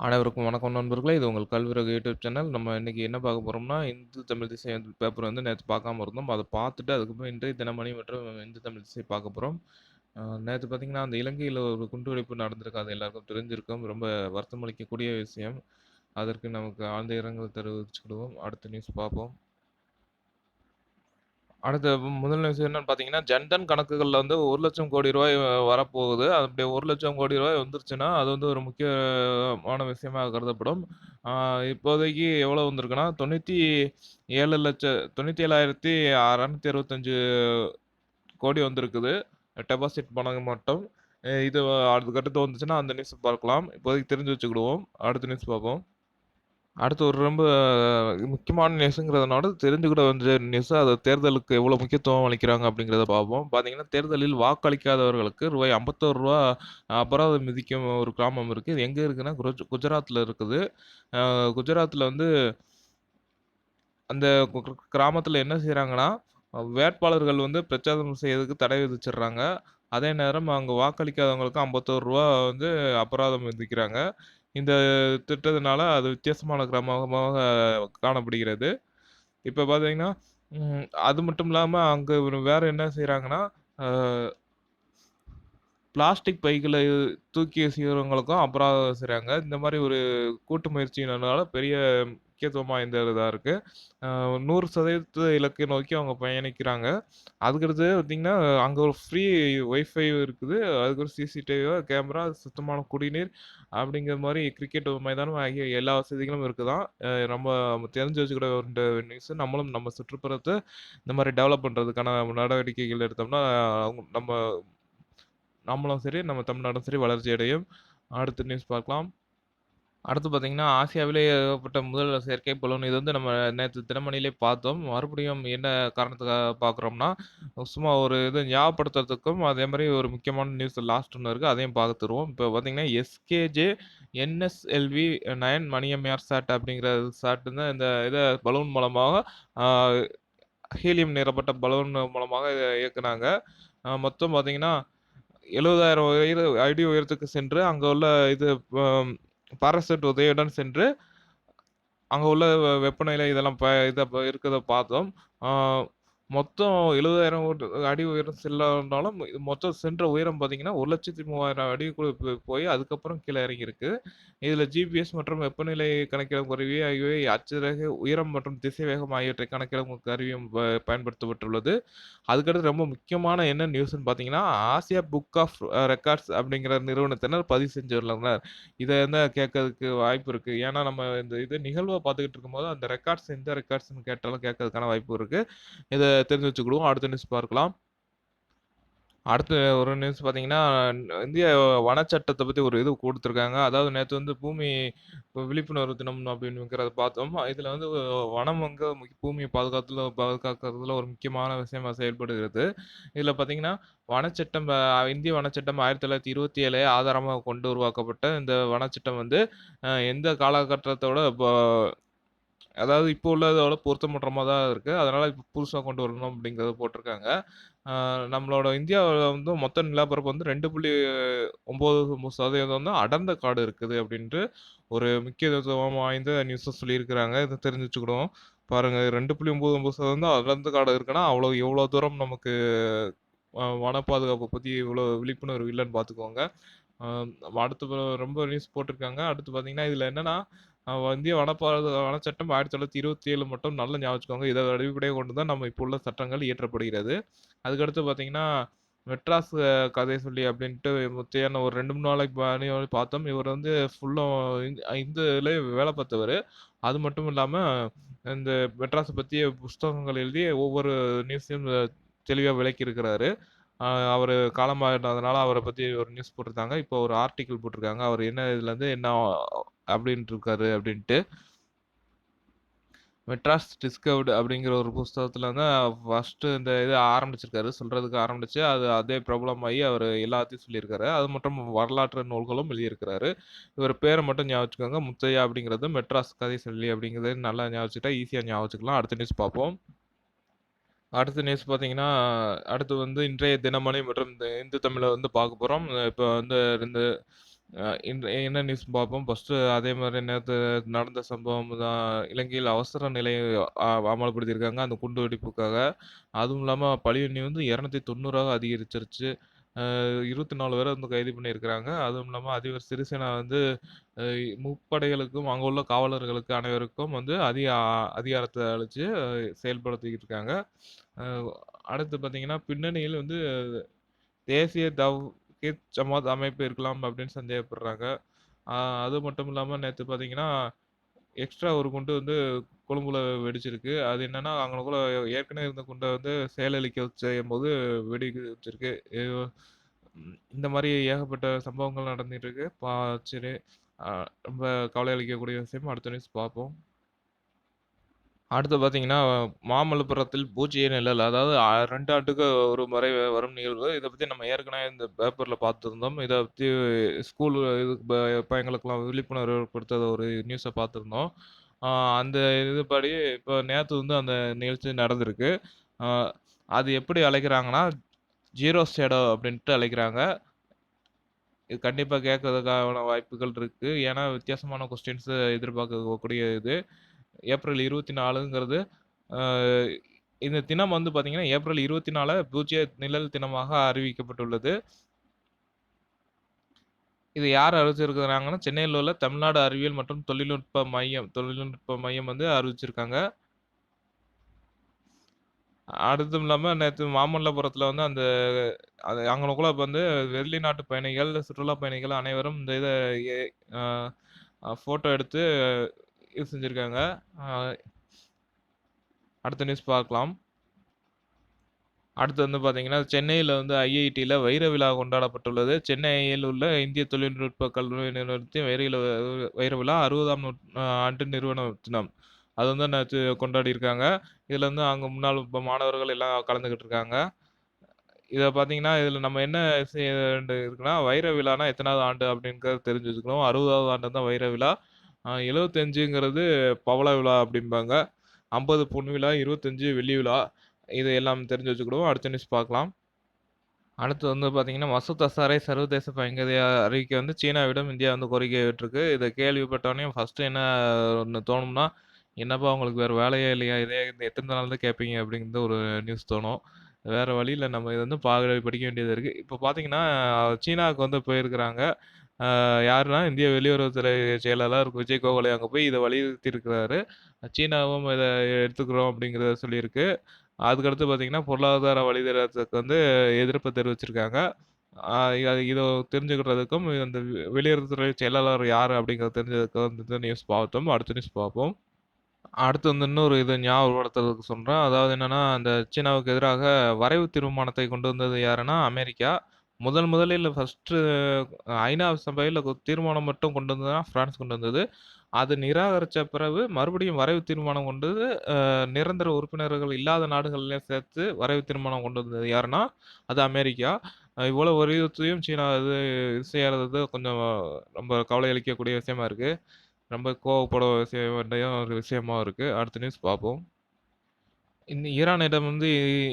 அனைவருக்கும் வணக்கம் நண்பர்களே! இது உங்கள் கல்விரக யூடியூப் சேனல். நம்ம இன்றைக்கி என்ன பார்க்க போகிறோம்னா இந்து தமிழ் திசை பேப்பர் வந்து நேற்று பார்க்காம இருந்தோம். அதை பார்த்துட்டு அதுக்கப்புறம் இன்றைய தினமணி மற்றும் இந்து தமிழ் திசை பார்க்க போகிறோம் நேற்று பார்த்திங்கன்னா அந்த இலங்கையில் ஒரு குண்டுவெடிப்பு நடந்திருக்கு. அது எல்லாருக்கும் தெரிஞ்சிருக்கும். ரொம்ப வருத்தமளிக்கக்கூடிய விஷயம். அதற்கு நமக்கு ஆழ்ந்த இரங்கல் தெரிவிச்சுக்கிடுவோம். அடுத்த நியூஸ் பார்ப்போம். அடுத்த முதல் விஷயம் என்னன்னு பார்த்தீங்கன்னா, ஜன்தன் கணக்குகள்ல வந்து ரூ. 1,00,000 வரப்போகுது. அப்படி ரூ. 1,00,000 வந்துருச்சுன்னா, அது வந்து ஒரு முக்கியமான விஷயமா கருதப்படும். ஆ இப்போதைக்கு எவ்வளோ வந்திருக்குன்னா, 97,665 கோடி வந்திருக்குது. டெபாசிட் பணம் மட்டும். இது அடுத்த அதுக்கடுத்து வந்துச்சுன்னா, அந்த நியூஸ் பார்க்கலாம். இப்போதைக்கு தெரிஞ்சு வச்சுக்கிடுவோம். அடுத்த நியூஸ் பார்ப்போம். அடுத்து ஒரு ரொம்ப முக்கியமான நியூஸுங்கிறதுனால தெரிஞ்சுக்கிட வந்த நியூஸ். அது தேர்தலுக்கு எவ்வளோ முக்கியத்துவம் அளிக்கிறாங்க அப்படிங்கிறத பார்ப்போம். பார்த்தீங்கன்னா, தேர்தலில் வாக்களிக்காதவர்களுக்கு ரூபாய் ஐம்பத்தோரு ரூபா அபராதம் விதிக்கும் ஒரு கிராமம் இருக்குது இது எங்கே இருக்குன்னா, குஜ குஜராத்தில் இருக்குது. குஜராத்தில் வந்து அந்த கிராமத்தில் என்ன செய்கிறாங்கன்னா வேட்பாளர்கள் வந்து பிரச்சாரம் செய்யறதுக்கு தடை விதிச்சிடுறாங்க. அதே நேரம் அங்கே வாக்களிக்காதவங்களுக்கு ஐம்பத்தோரு ரூபா வந்து அபராதம் விதிக்கிறாங்க. இந்த திட்டத்தினால அது வித்தியாசமான கிராமமாக காணப்படுகிறது. இப்போ பார்த்தீங்கன்னா, அது மட்டும் இல்லாமல் அங்கே வேறு என்ன செய்கிறாங்கன்னா பிளாஸ்டிக் பைகளை தூக்கி செய்கிறவங்களுக்கும் அபராதம் செய்கிறாங்க இந்த மாதிரி ஒரு கூட்டு முயற்சியினால பெரிய முக்கியத்துவம் வாய்ந்ததா இருக்கு. அ 100% இலக்கை நோக்கி அவங்க பயணிக்கிறாங்க. அதுக்கடுத்து பார்த்தீங்கன்னா, அங்கே ஒரு ஃப்ரீ ஒய்ஃபை இருக்குது. அதுக்கப்புறம் சிசிடிவி கேமரா, சுத்தமான குடிநீர் அப்படிங்கிற மாதிரி கிரிக்கெட் மைதானம் ஆகிய எல்லா வசதிகளும் இருக்குதான் அ நம்ம தெரிஞ்சு வச்சுக்கூட வேண்டிய நியூஸ். நம்மளும் நம்ம சுற்றுப்புறத்தை இந்த மாதிரி டெவலப் பண்ணுறதுக்கான நடவடிக்கைகள் எடுத்தோம்னா, நம்ம நம்மளும் சரி, நம்ம தமிழ்நாடும் சரி வளர்ச்சி அடையும். அடுத்த நியூஸ் பார்க்கலாம். அடுத்து பார்த்தீங்கன்னா, ஆசியாவிலேயே ஏவப்பட்ட முதல் செயற்கை பலூன். இது வந்து நம்ம நேத்து தினமணியிலே பார்த்தோம். மறுபடியும் என்ன காரணத்துக்காக பார்க்குறோம்னா, சும்மா ஒரு இது ஞாபகப்படுத்துறதுக்கும், அதே மாரி ஒரு முக்கியமான நியூஸ் லாஸ்ட் ஒண்ணு இருக்கு. அதையும் பார்த்துருவோம். இப்போ பார்த்தீங்கன்னா, எஸ்கேஜே என்எஸ்எல்வி 9 மணியம்யார் சாட் அப்படிங்கிற சாட் தான் இந்த இத பலூன் மூலமாக ஆ ஹீலியம் நிரப்பட்ட பலூன் மூலமாக இத இயக்குனாங்க. அ மொத்தம் பார்த்தீங்கன்னா, 70,000 உயர அடி உயரத்துக்கு சென்று, அங்க உள்ள இது ப பாராசூட் உதவியுடன் சென்று, அங்கே உள்ள வெப்பநிலை இதெல்லாம் ப இதை இருக்கிறத பார்த்தோம். மொத்தம் 70,000 அடி உயரம் செல்லாலும் மொத்தம் சென்ற உயரம் பார்த்தீங்கன்னா, ஒரு லட்சத்தி மூவாயிரம் அடி கூட போய் அதுக்கப்புறம் கீழே இறங்கியிருக்கு. இதில் ஜிபிஎஸ் மற்றும் வெப்பநிலை கணக்கிடும் கருவி ஆகியவை அச்சரக உயரம் மற்றும் திசைவேகம் ஆகியவற்றை கணக்கிடும் கருவியும் ப பயன்படுத்தப்பட்டுள்ளது. அதுக்கடுத்து ரொம்ப முக்கியமான என்ன நியூஸ்னு பார்த்தீங்கன்னா, ஆசியா புக் ஆஃப் ரெக்கார்ட்ஸ் அப்படிங்கிற நிறுவனத்தினர் பதிவு செஞ்சுள்ளனர். இதை வந்து கேட்கறதுக்கு வாய்ப்பு இருக்குது ஏன்னா, நம்ம இந்த இது நிகழ்வை பார்த்துக்கிட்டு இருக்கும்போது, அந்த ரெக்கார்ட்ஸ் எந்த ரெக்கார்ட்ஸ்னு கேட்டாலும் கேட்கறதுக்கான வாய்ப்பு இருக்குது இதை தெரிஞ்சு வச்சுக்கிடுவோம். அடுத்த நியூஸ் பார்க்கலாம். அடுத்து ஒரு நியூஸ் பார்த்தீங்கன்னா, இந்திய வனச்சட்டத்தை பற்றி ஒரு இது கொடுத்துருக்காங்க அதாவது நேற்று வந்து பூமி விழிப்புணர்வு தினம் அப்படின்னுங்கிறத பார்த்தோம். இதில் வந்து வனம் வந்து பூமியை பாதுகாத்துல பாதுகாக்கிறதுல ஒரு முக்கியமான விஷயமாக செயல்படுகிறது. இதில் பார்த்தீங்கன்னா, வனச்சட்டம் இந்திய வனச்சட்டம் 1927 ஆதாரமாக கொண்டு உருவாக்கப்பட்ட இந்த வனச்சட்டம் வந்து, எந்த காலகட்டத்தோட இப்போ அதாவது இப்போ உள்ளதோட பொருத்தமற்றமா தான் இருக்குது அதனால் இப்போ புதுசாக கொண்டு வரணும் அப்படிங்கிறத போட்டிருக்காங்க. நம்மளோட இந்தியாவில் வந்து மொத்த நிலப்பரப்பு வந்து ரெண்டு புள்ளி ஒம்பது சதவீதம் வந்து அடர்ந்த காடு இருக்குது அப்படின்ட்டு ஒரு முக்கியத்துவம் வாய்ந்த நியூஸை சொல்லியிருக்கிறாங்க. இத தெரிஞ்சு வச்சுக்கிடுவோம். பாருங்க 2.99% தான் அடர்ந்த காடு இருக்குன்னா, அவ்வளோ எவ்வளோ தூரம் நமக்கு வன பாதுகாப்பை பற்றி இவ்வளோ விழிப்புணர்வு இல்லைன்னு பார்த்துக்கோங்க. அடுத்து ரொம்ப நியூஸ் போட்டிருக்காங்க. அடுத்து பார்த்தீங்கன்னா, இதில் என்னென்னா இந்திய வனப்பாது வனச்சட்டம் 1927 மட்டும் நல்ல ஞாபகம் இதை அடிப்படையை கொண்டு தான் நம்ம இப்போ உள்ள சட்டங்கள் இயற்றப்படுகிறது. அதுக்கடுத்து பார்த்தீங்கன்னா, மெட்ராஸ் கதை சொல்லி அப்படின்ட்டு முத்தையான ஒரு 2, 3 நாளைக்கு முன்னாடி பார்த்தோம். இவர் வந்து ஃபுல்லும் இந்த வேலை பார்த்தவர் அது மட்டும் இல்லாமல் இந்த மெட்ராஸை பற்றிய புஸ்தகங்கள் எழுதி ஒவ்வொரு நியூஸையும் தெளிவாக விளக்கியிருக்கிறாரு. அ அவர் காலமானதுனால அவரை பற்றி ஒரு நியூஸ் போட்டிருந்தாங்க. இப்போ ஒரு ஆர்டிக்கிள் போட்டிருக்காங்க. அவர் என்ன இதுலேருந்து என்ன அப்படின்ட்டு இருக்காரு அப்படின்ட்டு. மெட்ராஸ் டிஸ்கவர்டு அப்படிங்கிற ஒரு புஸ்தகத்தில் தான் ஃபர்ஸ்ட்டு இந்த இது ஆரம்பிச்சிருக்காரு. சொல்கிறதுக்கு ஆரம்பிச்சு, அது அதே பிரபலமாக ஆகி அவர் எல்லாத்தையும் சொல்லியிருக்காரு. அது மட்டும் வரலாற்று நூல்களும் எழுதியிருக்கிறாரு. இவர் பேரை மட்டும் ஞாபகம் வச்சுக்கோங்க. முத்தையா அப்படிங்கிறது மெட்ராஸ் கதை சொல்லி அப்படிங்கிறத நல்லா ஞாபகம் ஈஸியாக ஞாபகம் வச்சுக்கலாம். அடுத்த நியூஸ் பார்ப்போம். அடுத்த நியூஸ் பார்த்தீங்கன்னா, அடுத்து வந்து இன்றைய தினமணி மற்றும் இந்த இந்து தமிழ வந்து பார்க்க போறோம். இப்ப வந்து இந்த அ என்ன நியூஸ் பார்ப்போம். ஃபர்ஸ்ட்டு அதே மாரி நேத்து நடந்த சம்பவம் தான் இலங்கையில் அவசர நிலை அ அமல்படுத்தியிருக்காங்க. அந்த குண்டு வெடிப்புக்காக. அதுவும் இல்லாம எண்ணி வந்து 290ஆக அதிகரிச்சிருச்சு. இருபத்தி நாலு பேரை வந்து கைது பண்ணியிருக்கிறாங்க. அதுவும் இல்லாமல் அதிபர் சிறிசேனா வந்து முப்படைகளுக்கும், அங்கே உள்ள காவலர்களுக்கு அனைவருக்கும் வந்து அதிக அதிகாரத்தை அளித்து செயல்படுத்திக்கிட்டு இருக்காங்க. அடுத்து பார்த்தீங்கன்னா, பின்னணியில் வந்து தேசிய தவ்ஹீத் ஜமாத் அமைப்பு இருக்கலாம் அப்படின்னு சந்தேகப்படுறாங்க. அது மட்டும் இல்லாமல் நேற்று பார்த்தீங்கன்னா, எக்ஸ்ட்ரா ஒரு குண்டு வந்து கொழும்புல வெடிச்சிருக்கு. அது என்னன்னா, அங்கனக்குள்ள ஏற்கனவே இருந்த குண்டை வந்து செயலிழக்க செய்யும்போது வெடி வச்சிருக்கு இந்த மாதிரி ஏகப்பட்ட சம்பவங்கள் நடந்துட்டு இருக்கு. பா சரி ரொம்ப கவலை அளிக்கக்கூடிய விஷயம். அடுத்த நியூஸ் பார்ப்போம். அடுத்து பார்த்தீங்கன்னா, மாமல்லபுரத்தில் பூஜ்ய நிழல். அதாவது அ 2 ஆண்டுக்கு ஒரு முறை வரும் நிகழ்வு. இத பத்தி நம்ம ஏற்கனவே இந்த பேப்பர்ல பார்த்திருந்தோம். இத பத்தி ஸ்கூல் இது ப பையங்களுக்கெல்லாம் விழிப்புணர்வு ஏற்படுத்த ஒரு நியூஸ பார்த்திருந்தோம். அ அந்த இதுபடி இப்ப நேத்து வந்து அந்த நிகழ்ச்சி நடந்திருக்கு. அது எப்படி அழைக்கிறாங்கன்னா, ஜீரோ ஷேடோ அப்படின்ட்டு அழைக்கிறாங்க. இது கண்டிப்பா கேட்கறதுக்கான வாய்ப்புகள் இருக்கு. ஏன்னா, வித்தியாசமான கொஸ்டின்ஸ் எதிர்பார்க்கக்கூடிய இது. ஏப்ரல் இருபத்தி நாலுங்கிறது இந்த தினம் வந்து பார்த்தீங்கன்னா, ஏப்ரல் 24 பூஜ்ய நிழல் தினமாக அறிவிக்கப்பட்டுள்ளது. இது யார் அறிவிச்சிருக்கிறாங்கன்னா, சென்னையில் உள்ள தமிழ்நாடு அறிவியல் மற்றும் தொழில்நுட்ப மையம் தொழில்நுட்ப மையம் வந்து அறிவிச்சிருக்காங்க. அடுத்தும் இல்லாமல் நேற்று மாமல்லபுரத்தில் வந்து அந்த அது அங்கனக்குள்ள வந்து வெளிநாட்டு பயணிகள், சுற்றுலா பயணிகள் அனைவரும் இந்த இதை ஃபோட்டோ எடுத்து இது செஞ்சுருக்காங்க அடுத்த நியூஸ் பார்க்கலாம். அடுத்து வந்து பார்த்தீங்கன்னா, சென்னையில் வந்து ஐஐடியில் வைர விழா கொண்டாடப்பட்டுள்ளது. சென்னையில் உள்ள இந்திய தொழில்நுட்ப கல்வி நிறுவனத்தின் வைர வைர விழா 60ஆம் நூற் ஆண்டு நிறுவன தினம். அது வந்து கொண்டாடி கொண்டாடியிருக்காங்க. இதில் வந்து அங்கே முன்னாள் மாணவர்கள் எல்லாம் கலந்துக்கிட்டு இருக்காங்க. இதை பார்த்தீங்கன்னா, இதில் நம்ம என்ன செய்ய வேண்டியது இருக்குன்னா, வைர விழானா எத்தனாவது ஆண்டு அப்படிங்கிறத தெரிஞ்சு வச்சுக்கணும். 60வது ஆண்டு தான் வைர விழா. எழுபத்தஞ்சுங்கிறது பவள விழா அப்படிம்பாங்க. 50 பொன் விழா, 25 வெள்ளி விழா. இது எல்லாம் தெரிஞ்சு வச்சுக்கிடுவோம் அடுத்த நியூஸ் பார்க்கலாம். அடுத்து வந்து பார்த்தீங்கன்னா, மசூத் அசாரை சர்வதேச பயங்கரவாதியா அறிவிக்க வந்து சீனாவிடம் இந்தியா வந்து கோரிக்கை விட்டுருக்கு இதை கேள்விப்பட்டோனே ஃபர்ஸ்ட்டு என்ன ஒன்று தோணும்னா, என்னப்பா உங்களுக்கு வேறு வேலையே இல்லையா? இதே எத்தனை நாள் தான் கேட்பீங்க? அப்படிங்கிற ஒரு நியூஸ் தோணும். வேறு வழியில் நம்ம இதை வந்து பார்க்க படிக்க வேண்டியது இருக்குது இப்போ பார்த்தீங்கன்னா, சீனாவுக்கு வந்து போயிருக்கிறாங்க. அ யாருன்னா, இந்திய வெளியுறவுத்துறை செயலாளர் விஜய் கோகலே அங்கே போய் இதை வலியுறுத்தியிருக்கிறாரு. சீனாவும் இதை எடுத்துக்கிறோம் அப்படிங்கிறத சொல்லியிருக்கு. அதுக்கடுத்து பார்த்தீங்கன்னா, பொருளாதார வழித்தடத்துக்கு வந்து எதிர்ப்பு தெரிவிச்சிருக்காங்க. இதை தெரிஞ்சுக்கிறதுக்கும் இந்த வெளியுறவுத்துறை செயலாளர் யார் அப்படிங்கிறத தெரிஞ்சதுக்கு வந்து நியூஸ் பார்த்தோம். அடுத்த நியூஸ் பார்ப்போம். அடுத்து வந்து இன்னொரு இது ஞாபகப்படுத்துறதுக்கு சொல்கிறேன் அதாவது என்னென்னா அந்த சீனாவுக்கு எதிராக வரைவு தீர்மானத்தை கொண்டு வந்தது யாருன்னா, அமெரிக்கா. முதல் முதலில் ஃபஸ்ட்டு ஐநா சபையில் தீர்மானம் மட்டும் கொண்டு வந்ததுன்னா ஃப்ரான்ஸ் கொண்டு வந்தது. அது நிராகரித்த பிறகு மறுபடியும் வரைவு தீர்மானம் கொண்டு நிரந்தர உறுப்பினர்கள் இல்லாத நாடுகள்லேயும் சேர்த்து வரைவு தீர்மானம் கொண்டு வந்தது யாருன்னா, அது அமெரிக்கா. இவ்வளோ வலியுறுத்தியும் சீனா இது செய்யாதது கொஞ்சம் ரொம்ப கவலை அளிக்கக்கூடிய விஷயமா இருக்குது ரொம்ப கோவப்பட விஷயம் வேண்டிய ஒரு விஷயமாவும் இருக்குது அடுத்த நியூஸ் பார்ப்போம். இந்த ஈரானிடம் வந்து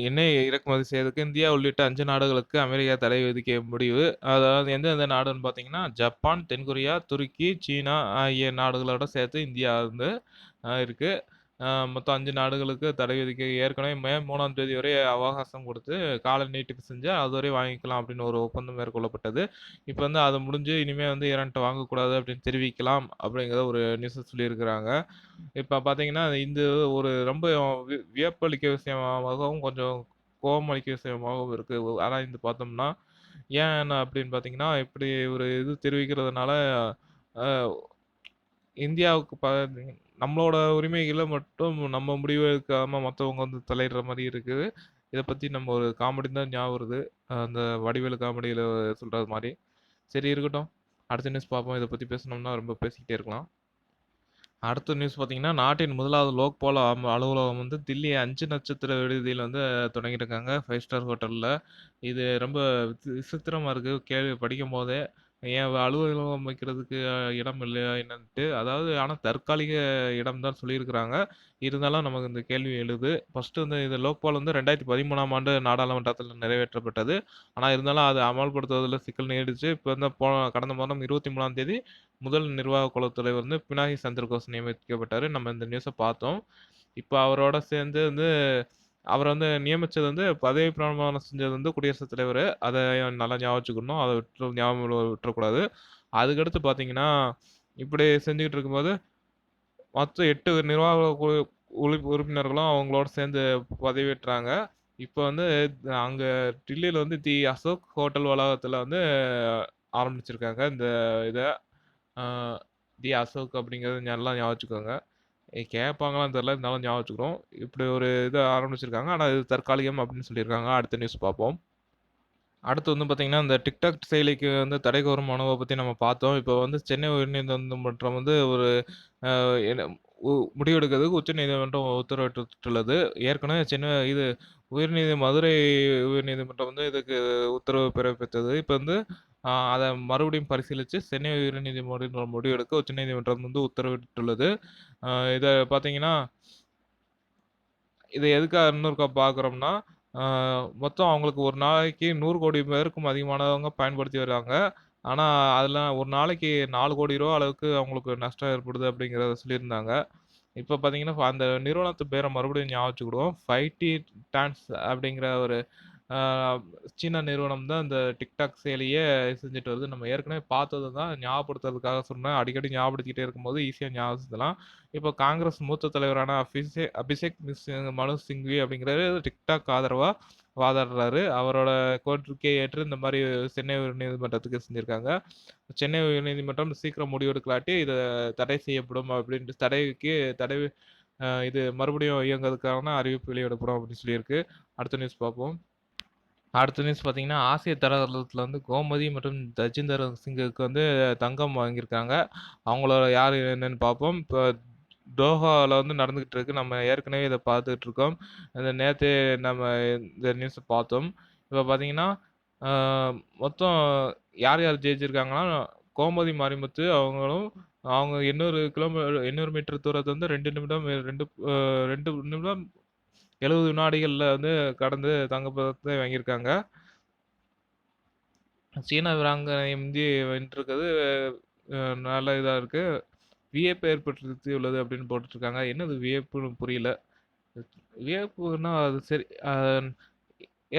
எண்ணெய் இறக்குமதி செய்வதற்கு இந்தியா உள்ளிட்ட 5 நாடுகளுக்கு அமெரிக்கா தடை விதிக்க முடிவு. அதாவது எந்தெந்த நாடுன்னு பார்த்தீங்கன்னா, ஜப்பான், தென்கொரியா, துருக்கி, சீனா ஆகிய நாடுகளோட சேர்த்து இந்தியா வந்து அ இருக்கு. அ மொத்தம் 5 நாடுகளுக்கு தடை விதிக்க ஏற்கனவே மே 3ஆம் தேதி வரை அவகாசம் குடுத்து கால நீட்டிப்பு செஞ்சு அதுவரை வாங்கிக்கலாம் அப்படின்னு ஒரு ஒப்பந்தம் மேற்கொள்ளப்பட்டது. இப்ப வந்து அது முடிஞ்சு இனிமே வந்து ஈரான்ட்ட வாங்கக்கூடாது அப்படின்னு தெரிவிக்கலாம் அப்படிங்கிற ஒரு நியூஸ சொல்லியிருக்கிறாங்க. இப்ப பார்த்தீங்கன்னா, இந்த ஒரு ரொம்ப வி வியப்பளிக்க விஷயமாகவும், கொஞ்சம் கோவம் அளிக்க விஷயமாகவும் இருக்கு. ஆராய்ந்து பார்த்தோம்னா, ஏன் அப்படின்னு பார்த்தீங்கன்னா, இப்படி ஒரு இது தெரிவிக்கிறதுனால அ இந்தியாவுக்கு பார்த்தீங்கன்னா நம்மளோட உரிமைகளை மட்டும் நம்ம முடிவு எடுக்காம மற்றவங்க வந்து தலையிடுற மாதிரி இருக்குது. இதை பற்றி நம்ம ஒரு காமெடி தான் ஞாபகம் வருது. அந்த வடிவேலு காமெடியில் சொல்கிறது மாதிரி சரி இருக்கட்டும். அடுத்த நியூஸ் பார்ப்போம். இதை பற்றி பேசணும்னா ரொம்ப பேசிக்கிட்டே இருக்கலாம். அடுத்த நியூஸ் பார்த்தீங்கன்னா, நாட்டின் முதலாவது லோக்பால் அலுவலகம் வந்து தில்லி அஞ்சு நட்சத்திர விடுதியில் வந்து தொடங்கியிருக்காங்க. ஃபைவ் ஸ்டார் ஹோட்டலில் இது ரொம்ப விசித்திரமாக இருக்குது கேள்வி கேள்வி படிக்கும்போதே. ஏன் அலுவலகம் அமைக்கிறதுக்கு இடம் இல்லையா என்னன்ட்டு. அதாவது ஆனால் தற்காலிக இடம் தான் சொல்லியிருக்கிறாங்க. இருந்தாலும் நமக்கு இந்த கேள்வி எழுது. ஃபர்ஸ்ட்டு வந்து இது லோக்பால் வந்து 2013ஆம் ஆண்டு நாடாளுமன்றத்தில் நிறைவேற்றப்பட்டது. ஆனால் இருந்தாலும் அது அமல்படுத்துவதில் சிக்கல் நீடிச்சு. இப்போ வந்து போ கடந்த மாதம் 23ஆம் தேதி முதல் நிர்வாக குழுத்தலைவர் வந்து பினாகி சந்திரகோஸ் நியமிக்கப்பட்டார் நம்ம இந்த நியூஸை பார்த்தோம். இப்போ அவரோட சேர்ந்து வந்து அவரை வந்து நியமித்தது வந்து பதவி பிரமாணம் செஞ்சது வந்து குடியரசுத் தலைவர் அதை நல்லா ஞாபகம் வச்சுக்கணும். விட்டு ஞாபகம் விட்டுறக்கூடாது. அதுக்கடுத்து பார்த்தீங்கன்னா, இப்படி செஞ்சுக்கிட்டு இருக்கும்போது, மொத்தம் எட்டு நிர்வாக குழு உறுப்பினர்களும் அவங்களோட சேர்ந்து பதவியேற்றாங்க. இப்போ வந்து அங்கே டில்லியில் வந்து தி அசோக் ஹோட்டல் வளாகத்தில் வந்து ஆரம்பிச்சிருக்காங்க இந்த இதை தி அசோக் அப்படிங்கிறது நல்லா ஞாபகம் வச்சுக்கோங்க. கேட்பாங்களான்னு தெரில இருந்தாலும் ஞாபகம் வச்சுக்கிறோம். இப்படி ஒரு இதை ஆரம்பிச்சிருக்காங்க. ஆனால் இது தற்காலிகம் அப்படின்னு சொல்லியிருக்காங்க. அடுத்த நியூஸ் பார்ப்போம். அடுத்து வந்து பார்த்திங்கன்னா இந்த டிக்டாக் செயலிக்கு வந்து தடை கோரும் மனுவை பற்றி நம்ம பார்த்தோம். இப்போ வந்து சென்னை உயர்நீதிமன்றம் வந்து ஒரு என்ன முடிவெடுக்கிறதுக்கு உச்சநீதிமன்றம் உத்தரவிட்டுள்ளது. ஏற்கனவே சென்னை இது உயர்நீதி மதுரை உயர்நீதிமன்றம் வந்து இதுக்கு உத்தரவு பிறப்பித்தது. இப்போ வந்து அதை மறுபடியும் பரிசீலித்து சென்னை உயர்நீதிமன்ற முடிவெடுக்க உச்சநீதிமன்றம் வந்து உத்தரவிட்டுள்ளது. இதை பார்த்தீங்கன்னா இதை எதுக்காக இன்னொருக்கா பார்க்குறோம்னா, மொத்தம் அவங்களுக்கு ஒரு நாளைக்கு நூறு கோடி பேருக்கும் அதிகமானவங்க பயன்படுத்தி வராங்க. ஆனால் அதில் ஒரு நாளைக்கு நாலு கோடி ரூபா அளவுக்கு அவங்களுக்கு நஷ்டம் ஏற்படுது அப்படிங்கிறத சொல்லியிருந்தாங்க. இப்போ பார்த்தீங்கன்னா, அந்த நிறுவனத்து பேரை மறுபடியும் ஞாபகம் வச்சுக்கிடுவோம். 5T டான்ஸ் அப்படிங்கிற ஒரு சீன நிறுவனம் தான் இந்த டிக்டாக் செயலியே செஞ்சுட்டு வருது. நம்ம ஏற்கனவே பார்த்தது தான். ஞாபகப்படுத்துறதுக்காக சொன்னேன். அடிக்கடி ஞாபகப்படுத்திக்கிட்டே இருக்கும்போது ஈஸியாக ஞாபகப்படுத்தலாம். இப்போ காங்கிரஸ் மூத்த தலைவரான அபிஷே அபிஷேக் மிஸ் மனு சிங்வி அப்படிங்கிறது டிக்டாக் ஆதரவாக வாதாடுறாரு. அவரோட கோரிக்கையை ஏற்று இந்த மாதிரி சென்னை உயர்நீதிமன்றத்துக்கு செஞ்சிருக்காங்க. சென்னை உயர்நீதிமன்றம் சீக்கிரம் முடிவெடுக்கலாட்டி இதை தடை செய்யப்படும் அப்படின்ட்டு தடைக்கு தடை இது மறுபடியும் இயங்குறதுக்கான அறிவிப்பு வெளியிடப்படும் அப்படின்னு சொல்லியிருக்கு. அடுத்த நியூஸ் பார்ப்போம். அடுத்த நியூஸ் பார்த்தீங்கன்னா, ஆசிய தரத்தில் வந்து கோமதி மற்றும் தஜிந்தர் சிங்குக்கு வந்து தங்கம் வாங்கியிருக்காங்க. அவங்களோட யார் என்னென்னு பார்ப்போம். இப்போ தோஹால வந்து நடந்துகிட்டு இருக்கு. நம்ம ஏற்கனவே இத பார்த்துட்டு இருக்கோம். அந்த நேத்தே நம்ம இந்த நியூஸ பார்த்தோம். இப்ப பார்த்தீங்கன்னா, மொத்தம் யார் யார் ஜெயிச்சிருக்காங்கன்னா, கோமதி மாரிமுத்து அவங்களும் அவங்க 800 கிலோமீ 800 மீட்டர் தூரத்த வந்து 2 நிமிடம் 2 அ 2 நிமிடம் 70 வினாடிகள்ல வந்து கடந்து தங்கப் வாங்கியிருக்காங்க. சீன வீராங்கனை முந்தி வென்றிருக்கிறது அ நல்ல இதா இருக்கு. வியப்பு ஏற்படுத்தியுள்ளது அப்படின்னு போட்டுட்ருக்காங்க என்னது வியப்புன்னு புரியல. வியப்புன்னா அது சரி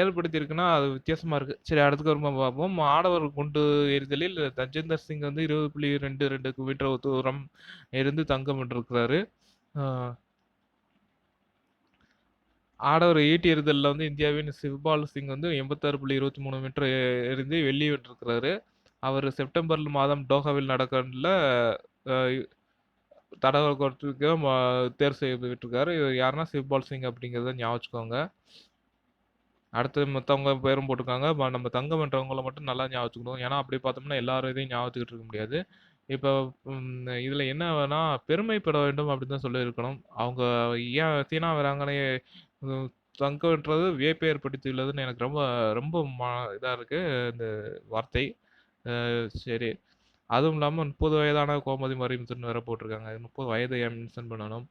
ஏற்படுத்தியிருக்குன்னா, அது வித்தியாசமாக இருக்குது சரி அடுத்தக்கருமா பார்ப்போம். ஆடவர் குண்டு எறிதலில் தஜேந்தர் சிங் வந்து 20.22 மீட்டர் தூரம் இருந்து தங்கம் வென்றிருக்கிறாரு. ஆடவர் ஈட்டி எறிதலில் வந்து இந்தியாவின் சிவ்பால் சிங் வந்து 86.23 மீட்டர் எறிந்து வெள்ளி வென்றிருக்கிறாரு. அவர் செப்டம்பர் மாதம் டோஹாவில் நடக்கவுள்ள தடவை தடகள தேர்வு செய்யப்பட்டுருக்காரு. இவர் யாருன்னா சிவ்பால் சிங் அப்படிங்கிறத ஞாபகம் வச்சுக்கோங்க. அடுத்து மற்றவங்க பேரும் போட்டுருக்காங்க. நம்ம தங்கம் வென்றவங்கள மட்டும் நல்லா ஞாபகம் வச்சுக்கணும். ஏன்னா, அப்படி பார்த்தோம்னா எல்லாரும் இதையும் ஞாபகத்துக்கிட்டு இருக்க முடியாது. இப்போ இதில் என்ன வேணால் பெருமைப்பட வேண்டும் அப்படின்னு தான் சொல்லியிருக்கணும். அவங்க ஏன் சீனா வீராங்கனை ம் தங்கம் வென்றது வியப்பை ஏற்படுத்தியுள்ளதுன்னு எனக்கு ரொம்ப ரொம்ப ம இதாக இருக்குது இந்த வார்த்தை. சரி. அதுவும் இல்லாமல் முப்பது வயதான கோமதி மறைமுத்துன்னு வேற போட்டிருக்காங்க முப்பது வயதை ஏன் மென்ஷன் பண்ணணும்?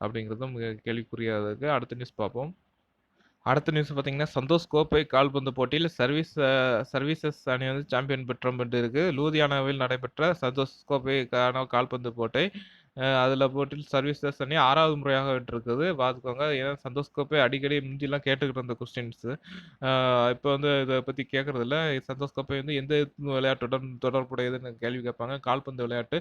அப்படிங்கிறதும் கேள்விக்குறியா இருக்கு. அடுத்த நியூஸ் பார்ப்போம். அடுத்த நியூஸ் பார்த்தீங்கன்னா, சந்தோஷ் கோப்பை கால்பந்து போட்டியில் சர்வீஸ் சர்வீசஸ் அணி வந்து சாம்பியன் பெற்றம் பெற்றிருக்கு. லூதியானாவில் நடைபெற்ற சந்தோஷ் கோப்பைக்கான கால்பந்து போட்டை. அதில் போட்டு சர்வீஸ் சர்வீசஸ் அணி ஆறாவது முறையாக வென்றிருக்குது. பார்த்துக்கோங்க. ஏன்னா சந்தோஷ்கோப்பே அடிக்கடி முந்திலாம் கேட்டுக்கிட்டு இருந்த கொஸ்டின்ஸு. இப்போ வந்து இதை பற்றி கேட்கறதில்ல. சந்தோஷ் கோப்பை வந்து எந்த விளையாட்டுடன் தொடர்புடையதுன்னு கேள்வி கேட்பாங்க. கால்பந்து விளையாட்டு.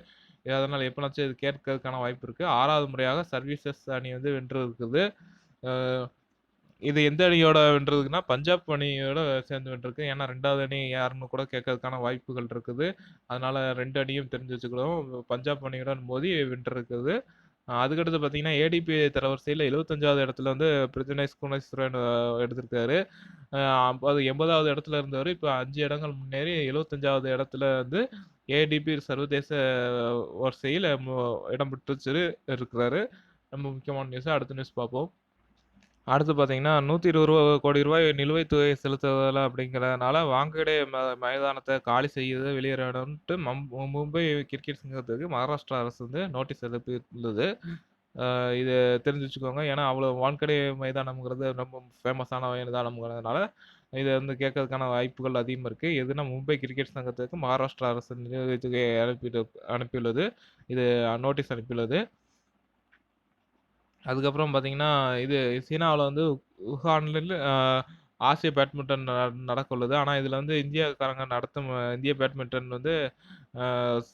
அதனால் எப்பனாச்சும் இது கேட்கறதுக்கான வாய்ப்பு இருக்குது ஆறாவது முறையாக சர்வீசஸ் அணி வந்து வென்று இருக்குது இது எந்த அணியோட வென்றதுக்குன்னா, பஞ்சாப் அணியோட சேர்ந்து வென்றிருக்கு. ஏன்னா ரெண்டாவது அணி யாருன்னு கூட கேட்கறதுக்கான வாய்ப்புகள் இருக்குது. அதனால ரெண்டு அணியும் தெரிஞ்சு வச்சுக்கிறோம் பஞ்சாப் அணியுடன் மோதி வென்றிருக்குது. அதுக்கடுத்து பார்த்தீங்கன்னா, ஏடிபி தரவரிசையில் எழுபத்தஞ்சாவது இடத்துல வந்து பிரஜ்னேஷ் குணேஸ்வரன் எடுத்திருக்காரு. அது 80வது இடத்துல இருந்தவர் இப்போ அஞ்சு இடங்கள் முன்னேறி 75வது இடத்துல வந்து ஏடிபி சர்வதேச வரிசையில் இடம் பெற்று இருக்கிறாரு. ரொம்ப முக்கியமான நியூஸ். அடுத்த நியூஸ் பார்ப்போம். அடுத்து பார்த்தீங்கன்னா, ரூ. 120 கோடி ரூபாய் நிலுவைத் தொகை செலுத்துதல் அப்படிங்கிறதுனால வாங்கடே ம மைதானத்த காலி செய்து வெளியேறணுன்ட்டு மம் மும்பை கிரிக்கெட் சங்கத்துக்கு மகாராஷ்டிரா அரசு வந்து நோட்டீஸ் அனுப்பியுள்ளது. அ இது தெரிஞ்சு வச்சுக்கோங்க. ஏன்னா, அவ்வளோ வான்கடே மைதானம்ங்கிறது ரொம்ப ஃபேமஸான மைதானம்ங்கிறதுனால, இத வந்து கேட்கறதுக்கான வாய்ப்புகள் அதிகமா இருக்கு. எதுனா மும்பை கிரிக்கெட் சங்கத்துக்கு மகாராஷ்டிரா அரசு நிலுவைத் தொகையை அனுப்பிட்டு அனுப்பியுள்ளது. இது நோட்டீஸ் அனுப்பியுள்ளது. அதுக்கப்புறம் பார்த்தீங்கன்னா, இது சீனாவுல வந்து உஹான்ல அ ஆசிய பேட்மிண்டன் ந நடக்க உள்ளது. ஆனா, இதுல வந்து இந்தியாக்காரங்க நடத்தும் இந்திய பேட்மிண்டன் வந்து அ ஸ்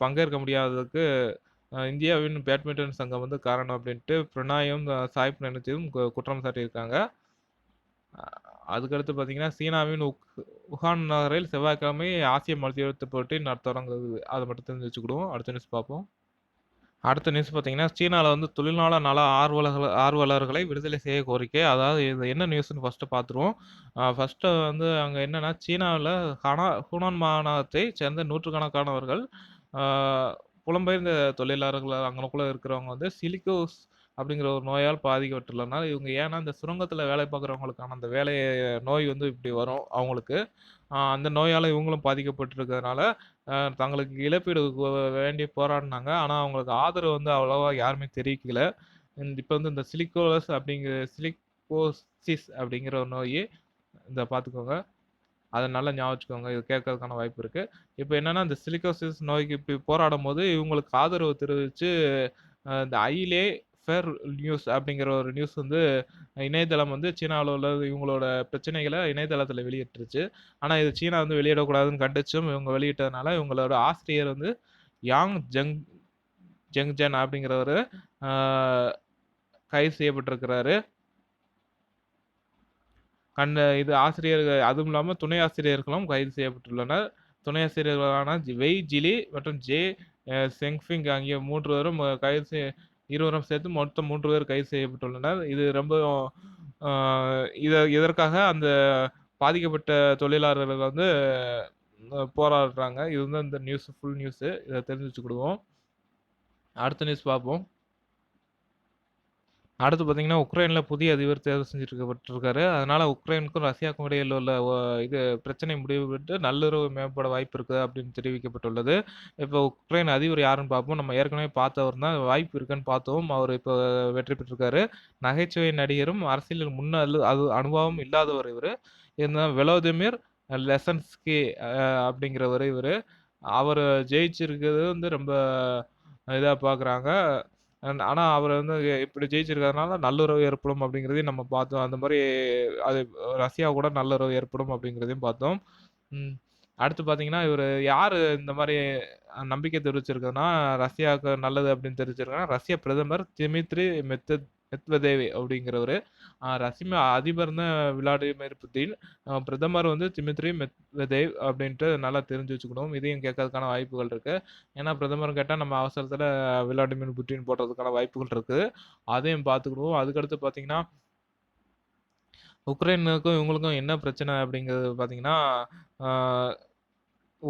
பங்கேற்க முடியாததுக்கு அ இந்தியாவின் பேட்மிண்டன் சங்கம் வந்து காரணம் அப்படின்ட்டு பிரணாயும், சாய் பிரணீத்தும் கு குற்றம் சாட்டியிருக்காங்க. அ அதுக்கடுத்து பார்த்தீங்கன்னா, சீனாவின் உக் உஹான் நகரில் செவ்வாய்க்கிழமை ஆசிய மல்யுத்த போட்டி நட தொடங்குது. அத மட்டும் தெரிஞ்சு வச்சுக்கிடுவோம். அடுத்த நியூஸ் பார்ப்போம். அடுத்த நியூஸ் பார்த்தீங்கன்னா, சீனாவில் வந்து தொழிலாள நல ஆர்வலர்கள் ஆர்வலர்களை விடுதலை செய்ய கோரிக்கை. அதாவது இது என்ன நியூஸ்ன்னு ஃபஸ்ட்டு பார்த்துருவோம். ஃபஸ்ட்டு வந்து அங்கே என்னன்னா, சீனாவில் ஹனா ஹூனான் மாகாணத்தைச் சேர்ந்த நூற்றுக்கணக்கானவர்கள் புலம்பெயர்ந்த தொழிலாளர்கள் அங்கனக்குள்ளே இருக்கிறவங்க வந்து சிலிக்கோஸ் அப்படிங்கிற ஒரு நோயால் பாதிக்கப்பட்டுள்ளனர். இவங்க ஏன்னா, இந்த சுரங்கத்தில் வேலை பார்க்குறவங்களுக்கான அந்த வேலை நோய் வந்து இப்படி வரும் அவங்களுக்கு. அந்த நோயால் இவங்களும் பாதிக்கப்பட்டிருக்கிறதுனால, தங்களுக்கு இழப்பீடு வேண்டி போராடினாங்க ஆனால் அவங்களுக்கு ஆதரவு வந்து அவ்வளோவா யாருமே தெரிவிக்கல. இப்போ வந்து இந்த சிலிக்கோலஸ் அப்படிங்கிற சிலிக்கோசிஸ் அப்படிங்கிற ஒரு நோய் இந்த பார்த்துக்கோங்க. அதை நல்லா ஞாபகம் இது கேட்கறதுக்கான வாய்ப்பு இருக்குது இப்போ என்னென்னா இந்த சிலிக்கோசிஸ் நோய்க்கு இப்படி போராடும் போது இவங்களுக்கு ஆதரவு தெரிவித்து இந்த ஐலே ஃபேர் நியூஸ் அப்படிங்கிற ஒரு நியூஸ் வந்து இணையதளம் வந்து சீனாவில் உள்ள இவங்களோட பிரச்சனைகளை இணையதளத்தில் வெளியிட்டுருச்சு. ஆனால் இது சீனா வந்து வெளியிடக்கூடாதுன்னு கண்டிச்சும் இவங்க வெளியிட்டதுனால, இவங்களோட ஆசிரியர் வந்து யாங் ஜங் ஜெங்ஜன் அப்படிங்கிறவரு அப்படிங்கிறவர் கைது செய்யப்பட்டிருக்கிறாரு. கண்ட இது ஆசிரியர்கள் அதுவும் இல்லாமல் துணை ஆசிரியர்களும் கைது செய்யப்பட்டுள்ளனர். துணை ஆசிரியர்களான ஜி வெய் ஜிலி மற்றும் ஜே செங்ஃபிங் ஆகிய மூன்று பேரும் கைது செய்ய இருவரும் சேர்த்து மொத்தம் மூன்று பேர் கைது செய்யப்பட்டுள்ளனர். இது ரொம்ப இதை இத இதற்காக அந்த பாதிக்கப்பட்ட தொழிலாளர்கள் வந்து போராடுறாங்க. இது வந்து இந்த நியூஸ் ஃபுல் நியூஸு. இதை தெரிஞ்சு வச்சுக்கிடுவோம். அடுத்த நியூஸ் பார்ப்போம். அடுத்து பார்த்தீங்கன்னா, உக்ரைனில் புதிய அதிபர் தேர்வு செஞ்சுருக்கப்பட்டிருக்காரு அதனால் உக்ரைனுக்கும் ரஷ்யாவுக்கும் இடையில் உள்ள இது பிரச்சனை முடிவு பெற்று நல்லுறவு மேம்பட வாய்ப்பு இருக்குது அப்படின்னு தெரிவிக்கப்பட்டுள்ளது. இப்போ உக்ரைன் அதிபர் யாருன்னு பார்ப்போம். நம்ம ஏற்கனவே பார்த்தவர் தான். வாய்ப்பு இருக்குன்னு பார்த்தோம். அவர் இப்போ வெற்றி பெற்றிருக்காரு. நகைச்சுவை நடிகரும், அரசியலில் முன் அது அனுபவம் இல்லாதவர் இவர் இருந்தாலும் வெலோதிமிர் லெசன்ஸ்கி அப்படிங்கிறவர் இவர் அவர் ஜெயிச்சிருக்கிறது வந்து ரொம்ப இதாக பார்க்குறாங்க. அண்ட் ஆனா, அவர் வந்து இப்படி ஜெயிச்சிருக்கிறதுனால நல்லுறவு ஏற்படும் அப்படிங்கிறதையும் நம்ம பார்த்தோம். அந்த மாதிரி அது ரஷ்யா கூட நல்லுறவு ஏற்படும் அப்படிங்கிறதையும் பார்த்தோம். அடுத்து பார்த்தீங்கன்னா, இவர் யார் இந்த மாதிரி நம்பிக்கை தெரிவிச்சிருக்காருன்னா, ரஷ்யாவுக்கு நல்லது அப்படின்னு தெரிவிச்சிருக்காருன்னா, ரஷ்ய பிரதமர் திமித்ரி மெத்த மெத்வதேவ் அப்படிங்கிறவர் அ ரஷ்ய அதிபர் தான் விளாடிமிர் புட்டின். பிரதமர் வந்து திமித்ரி மெத்வதேவ் அப்படின்ட்டு நல்லா தெரிஞ்சு வச்சுக்கணும். இதையும் கேட்கறதுக்கான வாய்ப்புகள் இருக்குது ஏன்னா, பிரதமர் கேட்டால் நம்ம அவசரத்தில் விளாடிமிர் புட்டின் போடுறதுக்கான வாய்ப்புகள் இருக்குது அதையும் பார்த்துக்கிடுவோம். அதுக்கடுத்து பார்த்தீங்கன்னா உக்ரைனுக்கும் இவங்களுக்கும் என்ன பிரச்சனை அப்படிங்கிறது பார்த்தீங்கன்னா,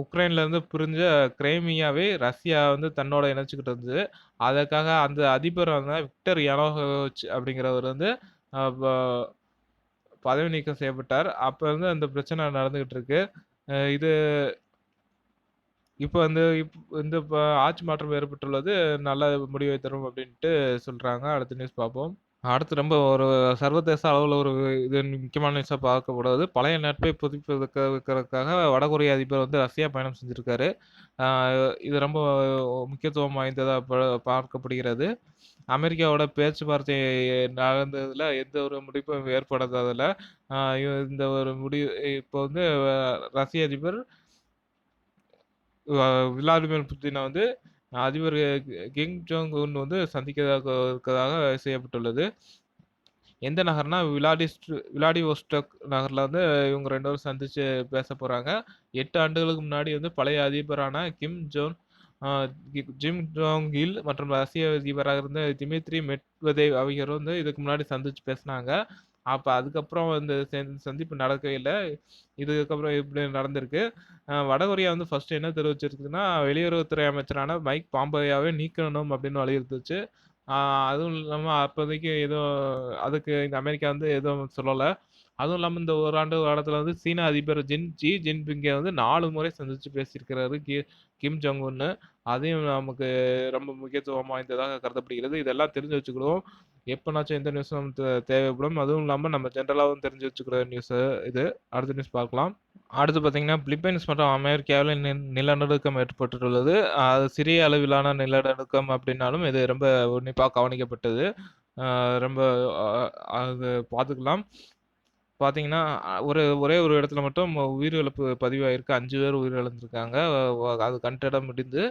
உக்ரைன்லேருந்து பிரிஞ்ச கிரைமியாவே ரஷ்யா வந்து தன்னோட இணைச்சிக்கிட்டு இருந்தது. அதற்காக அந்த அதிபர் வந்து விக்டர் யானுகோவிச் அப்படிங்கிறவர் வந்து பதவி நீக்கம் செய்யப்பட்டார். அப்போ வந்து அந்த பிரச்சனை நடந்துக்கிட்டு இருக்கு. இது இப்போ வந்து இப் இந்த ஆட்சி மாற்றம் ஏற்பட்டுள்ளது. நல்ல முடிவை தரும் அப்படின்ட்டு சொல்கிறாங்க அடுத்த நியூஸ் பார்ப்போம். அடுத்து ரொம்ப ஒரு சர்வதேச அளவில் ஒரு இது முக்கியமான நியூஸாக பார்க்கப்படுவது, பழைய நட்பை புதுப்பிப்பதற்காக வடகொரிய அதிபர் வந்து ரஷ்யா பயணம் செஞ்சுருக்காரு இது ரொம்ப முக்கியத்துவம் வாய்ந்ததாக ப பார்க்கப்படுகிறது. அமெரிக்காவோட பேச்சுவார்த்தை நடந்ததில் எந்த ஒரு முடிவும் ஏற்படாததில் இந்த ஒரு முடிவு இப்போ வந்து ரஷ்ய அதிபர் விளாடிமிர் புட்டின வந்து அதிபர் கிங் ஜோங் உன் வந்து சந்திக்கதாக இருக்கதாக செய்யப்பட்டுள்ளது. எந்த நகர்னா விளாடிஸ்ட் விளாடிவோஸ்டோக் நகர்ல வந்து இவங்க ரெண்டு பேரும் சந்திச்சு பேசப் போகிறாங்க எட்டு ஆண்டுகளுக்கு முன்னாடி வந்து பழைய அதிபரான Kim Jon Jim Jong Il மற்றும் ரஷ்ய அதிபராக இருந்த திமித்ரி மெட்வதேவ் ஆகியோர் வந்து இதுக்கு முன்னாடி சந்தித்து பேசுனாங்க. அப்போ அதுக்கப்புறம் இந்த சந்திப்பு நடக்கவே இல்லை இதுக்கப்புறம் இப்படி நடந்திருக்கு. வடகொரியா வந்து ஃபர்ஸ்ட் என்ன தெரிவிச்சிருக்குதுன்னா, வெளியுறவுத்துறை அமைச்சரான மைக் பாம்பையாவே நீக்கணும் அப்படின்னு வலியுறுத்துச்சு. அதுவும் இல்லாமல் அப்போதைக்கு எதுவும் அதுக்கு இந்த அமெரிக்கா வந்து எதுவும் சொல்லலை அதுவும் இல்லாமல் இந்த ஓராண்டு காலத்தில் வந்து சீன அதிபர் ஜின் ஜி ஜின்பிங்கை வந்து நாலு முறை சந்தித்து பேசியிருக்கிறாரு கி கிம் ஜோங் உன்னு. அதையும் நமக்கு ரொம்ப முக்கியத்துவம் வாய்ந்ததாக கருதப்படுகிறது. இதெல்லாம் தெரிஞ்சு வச்சுக்கிடுவோம். எப்போனாச்சும் எந்த நியூஸும் நமக்கு தேவைப்படும். அதுவும் இல்லாமல் நம்ம ஜென்ரலாகவும் தெரிஞ்சு வச்சுக்கிற நியூஸு இது. அடுத்த நியூஸ் பார்க்கலாம். அடுத்து பார்த்தீங்கன்னா, பிலிப்பைன்ஸ் மற்றும் அமெரிக்காவில் நி நிலநடுக்கம் ஏற்பட்டுள்ளது. அது சிறிய அளவிலான நிலநடுக்கம் அப்படின்னாலும், இது ரொம்ப உன்னிப்பாக கவனிக்கப்பட்டது. ரொம்ப அது பார்த்துக்கலாம். பார்த்தீங்கன்னா, ஒரு ஒரே ஒரு இடத்துல மட்டும் உயிரிழப்பு பதிவாயிருக்கு. அஞ்சு பேர் உயிரிழந்திருக்காங்க. அது கட்டிடம் முடிந்து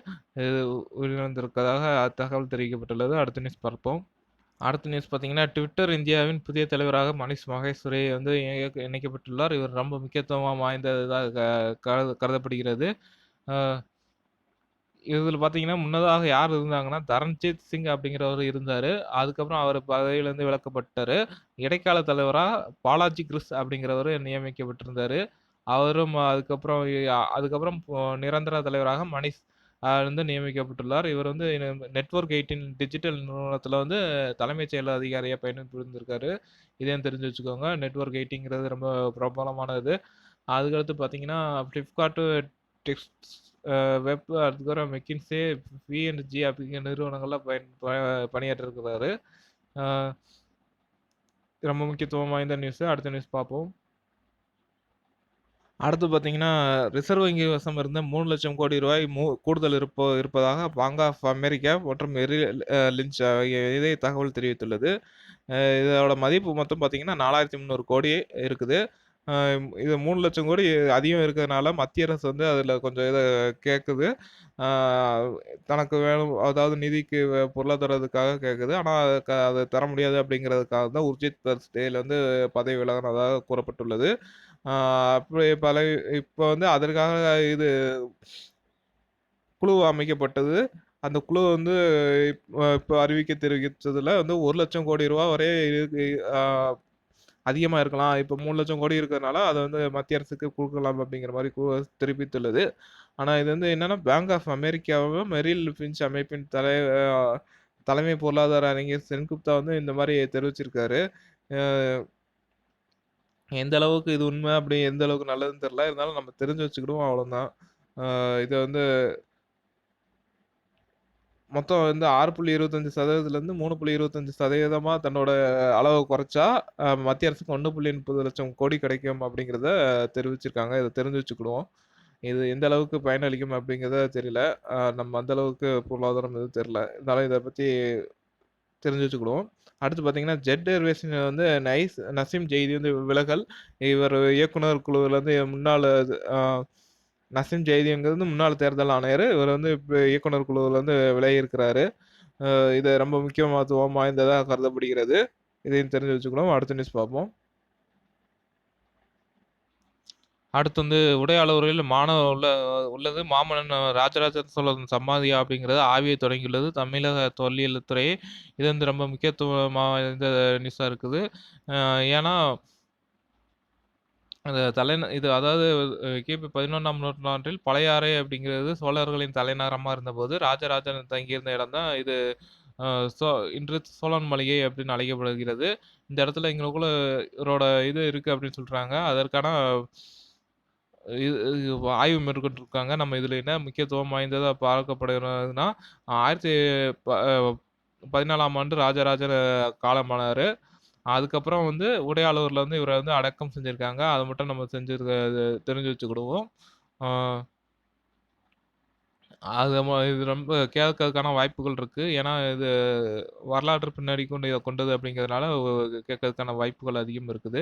உயிரிழந்திருக்கதாக தகவல் தெரிவிக்கப்பட்டுள்ளது. அடுத்த நியூஸ் பார்ப்போம். அடுத்த நியூஸ் பார்த்தீங்கன்னா, ட்விட்டர் இந்தியாவின் புதிய தலைவராக மனிஷ் மகேஸ்வரி வந்து இணைக்க இணைக்கப்பட்டுள்ளார். இவர் ரொம்ப முக்கியத்துவம் வாய்ந்ததாக கருத கருதப்படுகிறது. இதில் பார்த்தீங்கன்னா, முன்னதாக யார் இருந்தாங்கன்னா, தரண்ஜித் சிங் அப்படிங்கிறவர் இருந்தார் அதுக்கப்புறம் அவர் பதவியிலேருந்து விலக்கப்பட்டார் இடைக்கால தலைவராக பாலாஜி கிருஷ் அப்படிங்கிறவரு நியமிக்கப்பட்டிருந்தார் அவரும் அதுக்கப்புறம் அதுக்கப்புறம் நிரந்தர தலைவராக மனிஷ் வந்து நியமிக்கப்பட்டுள்ளார். இவர் வந்து நெட்வொர்க் 18 டிஜிட்டல் நிறுவனத்தில வந்து தலைமைச் செயல் அதிகாரியா பணிபுரிந்திருக்காரு. இதையும் தெரிஞ்சு வச்சுக்கோங்க. நெட்வொர்க் 18ங்கிறது ரொம்ப பிரபலமானது. அதுக்கடுத்து பார்த்தீங்கன்னா, Flipkart டெக்ஸ்ட் அ வெப் அதுக்கப்புறம் மெக்கின்சே, பி&ஜி அப்படிங்கிற நிறுவனங்கள்ல பயன் ப பணியாற்றிருக்கிறாரு. அ ரொம்ப முக்கியத்துவம் வாய்ந்த நியூஸு. அடுத்த நியூஸ் பார்ப்போம். அடுத்து பார்த்தீங்கன்னா, ரிசர்வ் வங்கி வசம் இருந்த மூணு லட்சம் கோடி மு கூடுதல் இருப்போ இருப்பதாக பாங்க் ஆஃப் அமெரிக்கா மற்றும் எரி லிஞ்ச் இதே தகவல் தெரிவித்துள்ளது. இதோட மதிப்பு மொத்தம் பார்த்தீங்கன்னா, 4,300 கோடி இருக்குது. இது மூணு லட்சம் கோடி அதிகம் இருக்கிறதுனால மத்திய அரசு வந்து அதில் கொஞ்சம் இதை கேட்குது. தனக்கு வேணும் அதாவது நிதிக்கு பொருளாதாரத்துக்காக கேட்குது. ஆனால் க தர முடியாது அப்படிங்கிறதுக்காக தான் உர்ஜித் பர்ஸ்டேல் வந்து பதவி விலகினதாக கூறப்பட்டுள்ளது. அப்படி பல இப்போ வந்து அதற்காக இது குழு அமைக்கப்பட்டது. அந்த குழு வந்து இப்போ அறிவிக்க தெரிவித்ததில் வந்து ஒரு லட்சம் கோடி ரூபா வரை அதிகமாக இருக்கலாம் இப்போ மூணு லட்சம் கோடி இருக்கிறதுனால அதை வந்து மத்திய அரசுக்கு கொடுக்கலாம் அப்படிங்கிற மாதிரி தெரிவித்துள்ளது. ஆனால் இது வந்து என்னன்னா, பேங்க் ஆஃப் அமெரிக்காவும் மெரில் பிஞ்ச் அமைப்பின் தலை தலைமை பொருளாதார அறிஞர் சென்குப்தா வந்து இந்த மாதிரி தெரிவிச்சிருக்காரு. எந்த அளவுக்கு இது உண்மை அப்படி எந்த அளவுக்கு நல்லதுன்னு தெரில இருந்தாலும் நம்ம தெரிஞ்சு வச்சுக்கிடுவோம் அவ்வளோதான். இதை வந்து மொத்தம் வந்து ஆறு புள்ளி இருபத்தஞ்சி சதவீதத்துலேருந்து மூணு புள்ளி இருபத்தஞ்சு சதவீதமாக தன்னோட அளவை குறைச்சா, மத்திய அரசுக்கு 1.30 லட்சம் கோடி கிடைக்கும் அப்படிங்கிறத தெரிவிச்சிருக்காங்க. இதை தெரிஞ்சு வச்சுக்கிடுவோம். இது எந்த அளவுக்கு பயனளிக்கும் அப்படிங்கிறத தெரியல. நம்ம அந்த அளவுக்கு பொருளாதாரம் எதுவும் தெரியல. இருந்தாலும் இதை பற்றி தெரிஞ்சு வச்சுக்கிடுவோம். அடுத்து பார்த்தீங்கன்னா, ஜெட் ஏர்வேஸ் வந்து நைஸ் நசீம் ஜெய்தி வந்து விலகல். இவர் இயக்குனர் குழுவிலேருந்து முன்னாள் நசீம் ஜெய்திங்கிறது முன்னாள் தேர்தல் ஆணையர். இவர் வந்து இப்போ இயக்குனர் குழுவிலேருந்து விலகி இருக்கிறாரு இது ரொம்ப முக்கியத்துவம் வாய்ந்ததாக கருதப்படுகிறது. இதையும் தெரிஞ்சு வச்சுக்கணும். அடுத்த நியூஸ் பார்ப்போம். அடுத்து வந்து உடையாளூரில் மாணவ உள்ள உள்ளது மாமன்னன் ராஜராஜ சோழன் சமாதியா அப்படிங்கிறது ஆவியை தொடங்கியுள்ளது. தமிழக தொல்லியல் துறை இது வந்து ரொம்ப முக்கியத்துவமாக வாய்ந்த நியூஸாக இருக்குது. ஏன்னா அந்த தலை இது அதாவது கிபி 11ஆம் நூற்றாண்டில் பழையாறை அப்படிங்கிறது சோழர்களின் தலைநகரமா இருந்தபோது, ராஜராஜன் தங்கியிருந்த இடம் தான் இது அ சோ இன்று சோழன் மாளிகை அப்படின்னு அழைக்கப்படுகிறது. இந்த இடத்துல எங்களுக்குள்ள இவரோட இது இருக்கு அப்படின்னு சொல்றாங்க. அதற்கான இது இது ஆய்வு மேற்கொண்டிருக்காங்க. நம்ம இதில என்ன முக்கியத்துவம் வாய்ந்ததா பார்க்கப்படுகிறதுனா, 1014ஆம் ஆண்டு ராஜராஜர் காலமானாரு. அதுக்கப்புறம் வந்து உடையாளூரில் வந்து இவரை வந்து அடக்கம் செஞ்சுருக்காங்க அதை மட்டும் நம்ம செஞ்சிருக்க தெரிஞ்சு வச்சுக்கிடுவோம். அது இது ரொம்ப கேட்கறதுக்கான வாய்ப்புகள் இருக்குது ஏன்னா, இது வரலாற்று பின்னாடி கொண்டு கொண்டது அப்படிங்கிறதுனால கேட்கறதுக்கான வாய்ப்புகள் அதிகம் இருக்குது.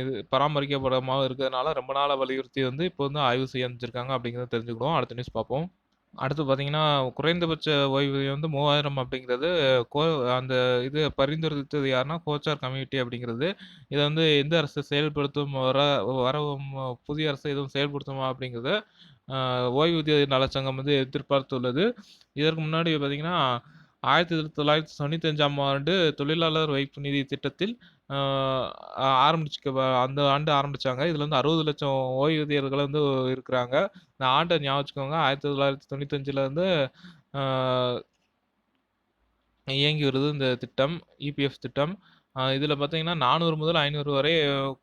இது பராமரிக்கப்படமாக இருக்கிறதுனால ரொம்ப நாளாக வலியுறுத்தி வந்து இப்போ வந்து ஆய்வு செய்ய ஆரம்பிச்சிருக்காங்க அப்படிங்கிறத தெரிஞ்சுக்கிடுவோம். அடுத்த நியூஸ் பார்ப்போம். அடுத்து பார்த்தீங்கன்னா, குறைந்தபட்ச ஓய்வூதியம் வந்து 3000 அப்படிங்கிறது கோ அந்த இது பரிந்துரைத்தது யாருன்னா, கோச்சார் கமிட்டி அப்படிங்கிறது. இத வந்து எந்த அரசு செயல்படுத்தும் வர வரவும் புதிய அரசு எதுவும் செயல்படுத்துமா அப்படிங்கிறத அ ஓய்வூதிய நலச்சங்கம் வந்து எதிர்பார்த்துள்ளது. இதற்கு முன்னாடி பார்த்தீங்கன்னா, 1995ஆம் ஆண்டு தொழிலாளர் வைப்பு நிதி திட்டத்தில் அ ஆரம்பிச்சுக்க அந்த ஆண்டு ஆரம்பிச்சாங்க. இதுல வந்து 60,00,000 ஓய்வூதியர்கள் வந்து இருக்கிறாங்க. இந்த ஆண்ட ஞாபகம் வச்சுக்கோங்க. 1995ல இருந்து அ இயங்கி வருது இந்த திட்டம். இபிஎஃப் திட்டம். அ இதில பார்த்தீங்கன்னா, 400 முதல் 500 வரை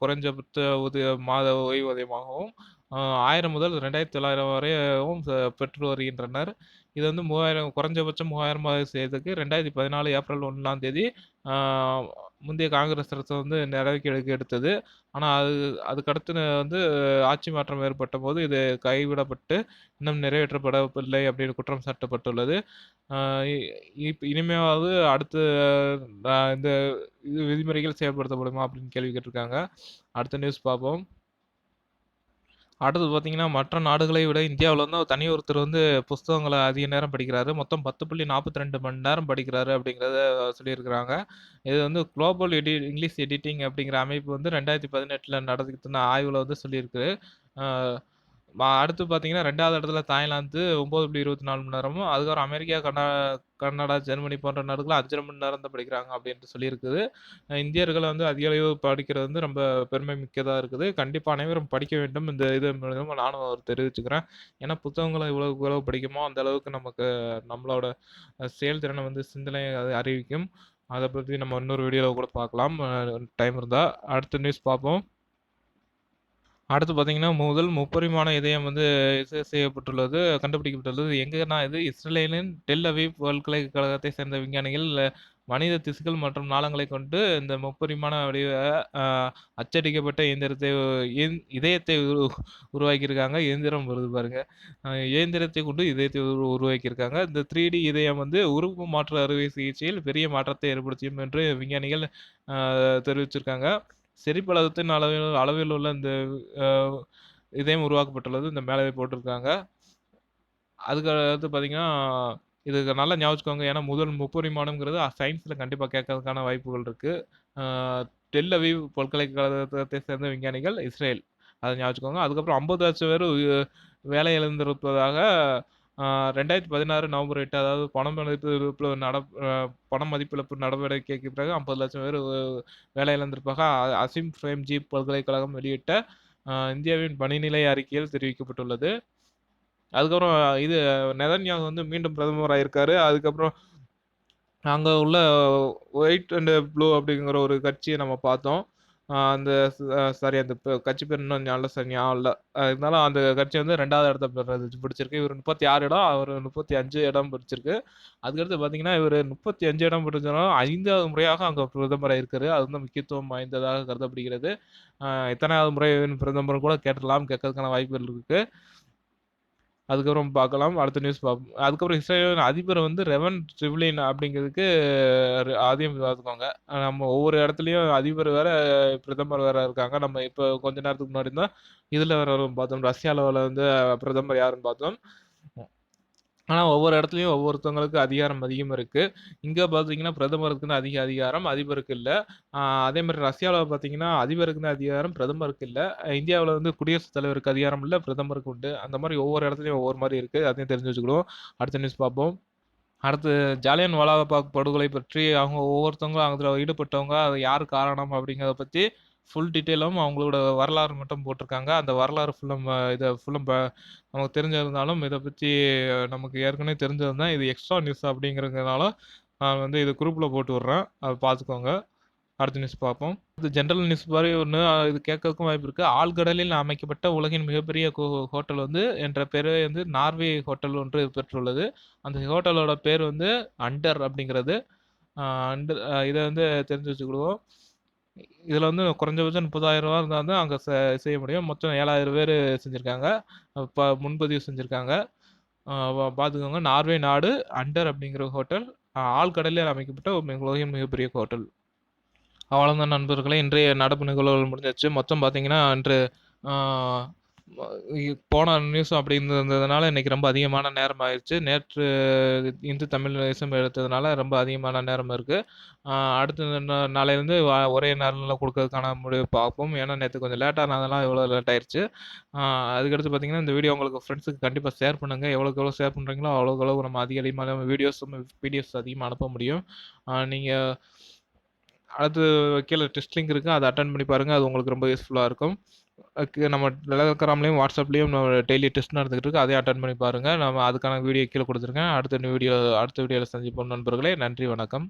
குறைஞ்சபட்ச ஊதிய மாத ஓய்வூதியமாகவும், அ 1000 முதல் 2900 வரையும் ச பெற்று வருகின்றனர். இது வந்து 3000 குறைஞ்சபட்சம் 3000 செய்றதுக்கு 2014 ஏப்ரல் 1ஆம் தேதி அ முந்தைய காங்கிரஸ் அரசு வந்து நடவடிக்கை எடுத்தது. ஆனால் அது அதுக்கடுத்து வந்து ஆட்சி மாற்றம் ஏற்பட்டபோது இது கைவிடப்பட்டு, இன்னும் நிறைவேற்றப்படவில்லை அப்படின்னு குற்றம் சாட்டப்பட்டுள்ளது. இப் இனிமேவாவது அடுத்து இந்த இது விதிமுறைகள் செயல்படுத்தப்படுமா அப்படின்னு கேள்வி கேட்டிருக்காங்க. அடுத்த நியூஸ் பார்ப்போம். அடுத்தது பார்த்தீங்கன்னா, மற்ற நாடுகளை விட இந்தியாவில் வந்து தனி ஒருத்தர் வந்து புஸ்தகங்களை அதிக நேரம் படிக்கிறாரு. மொத்தம் 10.42 மணி நேரம் படிக்கிறாரு அப்படிங்கிறத சொல்லியிருக்கிறாங்க. இது வந்து குளோபல் எடி இங்கிலீஷ் எடிட்டிங் அப்படிங்கிற அமைப்பு வந்து 2018ல நடத்தின ஆய்வில் வந்து சொல்லியிருக்கு. அடுத்து பார்த்தீங்கன்னா, 2வது இடத்துல தாய்லாந்து 9.24 மணி நேரமும், அதுக்கப்புறம் அமெரிக்கா, கனடா கனடா, ஜெர்மனி போன்ற நாடுகள்ல 5 மணி நேரம் தான் படிக்கிறாங்க அப்படின்ட்டு சொல்லியிருக்குது. இந்தியர்கள் வந்து அதிக அளவு படிக்கிறது வந்து ரொம்ப பெருமை மிக்கதா இருக்குது. கண்டிப்பா அனைவரும் படிக்க வேண்டும். இந்த இது மூலியமா நானும் தெரிவிச்சுக்கிறேன். ஏன்னா புத்தகங்கள எவ்வளவுக்கு எவ்வளவு படிக்கிறோமோ, அந்த அளவுக்கு நமக்கு நம்மளோட செயல்திறன வந்து சிந்தனை அது அறிவிக்கும். அத பத்தி நம்ம இன்னொரு வீடியோல கூட பார்க்கலாம். அ டைம் இருந்தா. அடுத்த நியூஸ் பார்ப்போம். அடுத்து பார்த்தீங்கன்னா, முதல் முப்பரிமாண இதயம் வந்து செய்யப்பட்டுள்ளது கண்டுபிடிக்கப்பட்டுள்ளது. எங்கன்னா இது இஸ்ரேலின் டெல் அவீவ் பல்கலைக்கழகத்தை சேர்ந்த விஞ்ஞானிகள் மனித திசுக்கள் மற்றும் நாளங்களை கொண்டு இந்த முப்பரிமாண வடிவ அச்சடிக்கப்பட்ட இயந்திரத்தை இதயத்தை உரு உருவாக்கியிருக்காங்க. இயந்திரம் வருது பாருங்க. இயந்திரத்தை கொண்டு இதயத்தை உருவாக்கியிருக்காங்க. இந்த 3டி இதயம் வந்து உறுப்பு மாற்று அறுவை சிகிச்சையில் பெரிய மாற்றத்தை ஏற்படுத்தியும் என்று விஞ்ஞானிகள் தெரிவிச்சிருக்காங்க. செரிப்பளத்தின் அளவில் அளவில் உள்ள இந்த அ இதயம் உருவாக்கப்பட்டுள்ளது. இந்த மேலே போட்டிருக்காங்க. அதுக்கு அடுத்து பார்த்தீங்கன்னா, இதுக்கு நல்லா ஞாபகம் வச்சுக்கோங்க. ஏன்னா முதல் முப்பரிமாணம்ங்கிறது சயின்ஸ்ல கண்டிப்பா கேட்கறதுக்கான வாய்ப்புகள் இருக்கு. அ டெல் அவீவ் பல்கலைக்கழகத்தை சேர்ந்த விஞ்ஞானிகள், இஸ்ரேல். அத ஞாபகம் வச்சுக்கோங்க. அதுக்கப்புறம் 50,00,000 பேர் வேலை இழந்திருப்பதாக ரெண்டாயிரத்தி பதினாறு நவம்பர் எட்டு அதாவது பணம் மதிப்பு நட பணம் பண மதிப்பிழப்பு நடவடிக்கைக்கு பிறகு ஐம்பது லட்சம் பேர் வேலை அசிம் பிரேம்ஜி பல்கலைக்கழகம் வெளியிட்ட இந்தியாவின் பணிநிலை அறிக்கையில் தெரிவிக்கப்பட்டுள்ளது. அதுக்கப்புறம் இது நெதன்யாகு வந்து மீண்டும் பிரதமர் இருக்காரு அதுக்கப்புறம் அங்கே உள்ள ஒயிட் அண்ட் ப்ளூ அப்படிங்கிற ஒரு கட்சியை நம்ம பார்த்தோம். அந்த சாரி அந்த கட்சி பேர் இன்னும் நல்ல சார் ஞாபகம் இல்லை இருந்தாலும் அந்த கட்சி வந்து ரெண்டாவது இடத்த பெற பிடிச்சிருக்கு. இவரு 36 இடம், அவர் முப்பத்தி அஞ்சு இடம் பிடிச்சிருக்கு. அதுக்கடுத்து பார்த்தீங்கன்னா, இவரு 35 இடம் பிடிச்சாலும் ஐந்தாவது முறையாக அங்கே பிரதமராக இருக்கார் அது வந்து முக்கியத்துவம் வாய்ந்ததாக கருதப்படுகிறது. எத்தனாவது எத்தனையாவது முறை பிரதமர் கூட கேட்டுறலாம். கேட்கறதுக்கான வாய்ப்புகள் இருக்குது அதுக்கப்புறம் பார்க்கலாம். அடுத்த நியூஸ் பார்ப்போம். அதுக்கப்புறம் இஸ்ரேலின் அதிபர் வந்து ரெவன் ரிவ்லின் அப்படிங்கிறதுக்கு அதையும் பார்த்துக்கோங்க. நம்ம ஒவ்வொரு இடத்துலையும் அதிபர் வேற, பிரதமர் வேற இருக்காங்க. நம்ம இப்போ கொஞ்ச நேரத்துக்கு முன்னாடி தான் இதில் வேற பார்த்தோம். ரஷ்யாவில் வந்து பிரதமர் யாருன்னு பார்த்தோம். ஆனா ஒவ்வொரு இடத்துலயும் ஒவ்வொருத்தவங்களுக்கு அதிகாரம் அதிகம் இருக்கு. இங்க பார்த்தீங்கன்னா, பிரதமருக்கு தான் அதிக அதிகாரம், அதிபருக்கு இல்ல. அதே மாதிரி ரஷ்யால பார்த்தீங்கன்னா, அதிபருக்கு தான் அதிகாரம், பிரதமருக்கு இல்ல. இந்தியாவுல வந்து குடியரசுத் தலைவருக்கு அதிகாரம் இல்ல, பிரதமருக்கு உண்டு. அந்த மாரி ஒவ்வொரு இடத்துலயும் ஒவ்வொரு மாரி இருக்கு. அதையும் தெரிஞ்சு வச்சுக்கிடுவோம். அடுத்த நியூஸ் பார்ப்போம். அடுத்து ஜாலியன் வாலாபாக் படுகொலை பற்றி அவங்க ஒவ்வொருத்தவங்களும் அதில் ஈடுபட்டவங்க, அது யார் காரணம் அப்படிங்கிறத பத்தி ஃபுல் டீட்டெயிலும் அவங்களோட வரலாறு மட்டும் போட்டிருக்காங்க. அந்த வரலாறு ஃபுல்லும் இதை ஃபுல்லும் ப நமக்கு தெரிஞ்சிருந்தாலும், இதை பற்றி நமக்கு ஏற்கனவே தெரிஞ்சது தான். இது எக்ஸ்ட்ரா நியூஸ் அப்படிங்கிறதுனால நான் வந்து இது குரூப்பில் போட்டு விட்றேன் அதை பார்த்துக்கோங்க. அடுத்த நியூஸ் பார்ப்போம். இது ஜென்ரல் நியூஸ் மாதிரி ஒன்று இது கேட்கறதுக்கும் வாய்ப்பு இருக்குது ஆழ்கடலில் அமைக்கப்பட்ட உலகின் மிகப்பெரிய ஹோட்டல் வந்து என்ற பேரே வந்து நார்வே ஹோட்டல் ஒன்று பெற்றுள்ளது. அந்த ஹோட்டலோட பேர் வந்து அண்டர் அப்படிங்கிறது. அண்டர் இதை வந்து தெரிஞ்சு வச்சுக்கிடுவோம். இதில் வந்து குறைஞ்சபட்சம் முப்பதாயிரம் ரூபா இருந்தால் தான் அங்கே செ செய்ய முடியும். மொத்தம் ஏழாயிரம் பேர் செஞ்சுருக்காங்க ப முன்பதிவு செஞ்சுருக்காங்க பார்த்துக்கோங்க. நார்வே நாடு அண்டர் அப்படிங்கிற ஹோட்டல் ஆழ்கடலில் அமைக்கப்பட்ட உலகின் மிகப்பெரிய ஹோட்டல். அவ்வளோதான் நண்பர்களே. இன்றைய நடப்பு நிகழ்வுகள் முடிஞ்சிருச்சு. மொத்தம் பார்த்தீங்கன்னா, இன்று போன நியூஸும் அப்படி இருந்ததுனால இன்னைக்கு ரொம்ப அதிகமான நேரம் ஆயிடுச்சு நேற்று இந்து தமிழ் தேசம் எடுத்ததுனால ரொம்ப அதிகமான நேரம் இருக்கு. அடுத்த நாளையிலேருந்து ஒரே நாள்ல கொடுக்கறதுக்கான முடிவு பார்ப்போம். ஏன்னா நேற்று கொஞ்சம் லேட் ஆனதுனால இவ்வளோ லேட் ஆயிடுச்சு அதுக்கடுத்து பார்த்தீங்கன்னா, இந்த வீடியோ உங்களுக்கு ஃப்ரெண்ட்ஸுக்கு கண்டிப்பாக ஷேர் பண்ணுங்கள் எவ்வளோக்கு எவ்வளோ ஷேர் பண்ணுறீங்களோ அவ்வளோக்கு அளவு நம்ம அதிக அதிகமாக வீடியோஸும், பிடிஎஃப்ஸ் அதிகமாக அனுப்ப முடியும். நீங்கள் அடுத்து கீழே டெஸ்ட் லிங்க் இருக்குது அதை அட்டன் பண்ணி பாருங்கள் அது உங்களுக்கு ரொம்ப யூஸ்ஃபுல்லாக இருக்கும். நம்ம டெலகிராம்லேயும் வாட்ஸ்அப்லேயும் நம்ம டெய்லி டெஸ்ட் நடந்துகிட்டு இருக்கு. அதையும் அட்டன் பண்ணி பாருங்கள் நம்ம அதுக்கான வீடியோ கீழே கொடுத்துருக்கேன் அடுத்த வீடியோ அடுத்த வீடியோவில் சந்திப்போம் நண்பர்களே. நன்றி, வணக்கம்.